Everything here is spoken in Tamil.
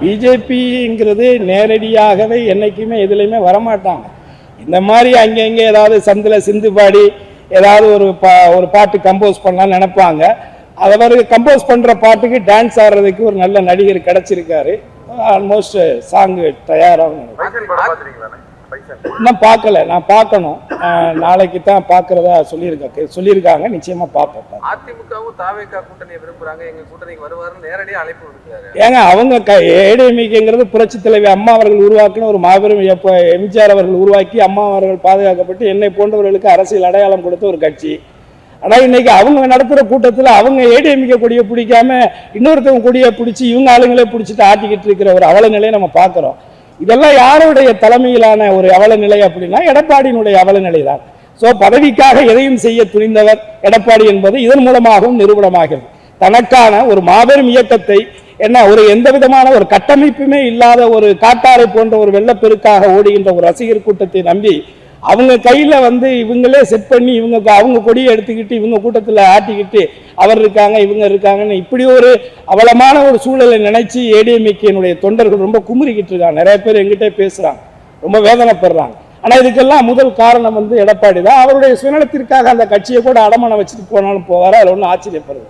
பிஜேபிங்கிறது நேரடியாகவே என்னைக்குமே எதுலையுமே வரமாட்டாங்க. இந்த மாதிரி அங்கங்கே ஏதாவது சந்தில் சிந்து பாடி ஏதாவது ஒரு பா ஒரு பாட்டு கம்போஸ் பண்ணலாம்னு நினைப்பாங்க. அவர் கம்போஸ் பண்ணுற பாட்டுக்கு டான்ஸ் ஆடுறதுக்கு ஒரு நல்ல நடிகர் கிடச்சிருக்காரு. ஆல்மோஸ்ட் சாங்கு தயாராகும் இன்னும் பார்க்கல நான் பார்க்கணும். நாளைக்கு தான் பார்க்குறதா சொல்லியிருக்காங்க சொல்லியிருக்காங்க நிச்சயமாக பார்ப்பேன் அதிமுகவும் தாவேக்கா கூட்டணியை விரும்புறாங்க எங்க கூட்டணிக்கு வருவாருன்னு நேரடியாக அழைப்பு விடுக்கிறாரு. ஏங்க அவங்க க ஏடிஎம்கேங்கிறது புரட்சி தலைவி அம்மா அவர்கள் உருவாக்கின ஒரு மாபெரும் எப்ப எம்ஜிஆர் அவர்கள் உருவாக்கி அம்மா அவர்கள் பாதுகாக்கப்பட்டு என்னை போன்றவர்களுக்கு அரசியல் அடையாளம் கொடுத்த ஒரு கட்சி. ஆனால் இன்னைக்கு அவங்க நடத்துகிற கூட்டத்தில் அவங்க ஏடிஎம்கே கொடியை பிடிக்காம இன்னொருத்தவங்க கொடியை பிடிச்சி இவங்க ஆளுங்களே பிடிச்சிட்டு ஆட்டிக்கிட்டு இருக்கிற ஒரு அவல நிலையை நம்ம பார்க்குறோம். இதெல்லாம் யாருடைய தலைமையிலான ஒரு அவல நிலை அப்படின்னா எடப்பாடியினுடைய அவல நிலை தான் ஸோ பதவிக்காக எதையும் செய்ய துணிந்தவர் எடப்பாடி என்பது இதன் மூலமாகவும் நிரூபணமாகிறது. தனக்கான ஒரு மாபெரும் இயக்கத்தை என்ன ஒரு எந்த விதமான ஒரு கட்டமைப்புமே இல்லாத ஒரு காட்டாரை போன்ற ஒரு வெள்ளப்பெருக்காக ஓடுகின்ற ஒரு ரசிகர் கூட்டத்தை நம்பி அவங்க கையில் வந்து இவங்களே செட் பண்ணி இவங்க அவங்க கொடியை எடுத்துக்கிட்டு இவங்க கூட்டத்தில் ஆட்டிக்கிட்டு அவர் இருக்காங்க இவங்க இருக்காங்கன்னு இப்படி ஒரு அவலமான ஒரு சூழலை நினைச்சு ஏடிஎம்கேனுடைய தொண்டர்கள் ரொம்ப குமுறிக்கிட்டு இருக்காங்க. நிறைய பேர் எங்கிட்ட பேசுகிறாங்க ரொம்ப வேதனைப்படுறாங்க. ஆனால் இதுக்கெல்லாம் முதல் காரணம் வந்து எடப்பாடி தான். அவருடைய சுயநலத்திற்காக அந்த கட்சியை கூட அடமானம் வச்சுட்டு போனாலும் போவார்? அதில் ஒன்றும் ஆச்சரியப்படுது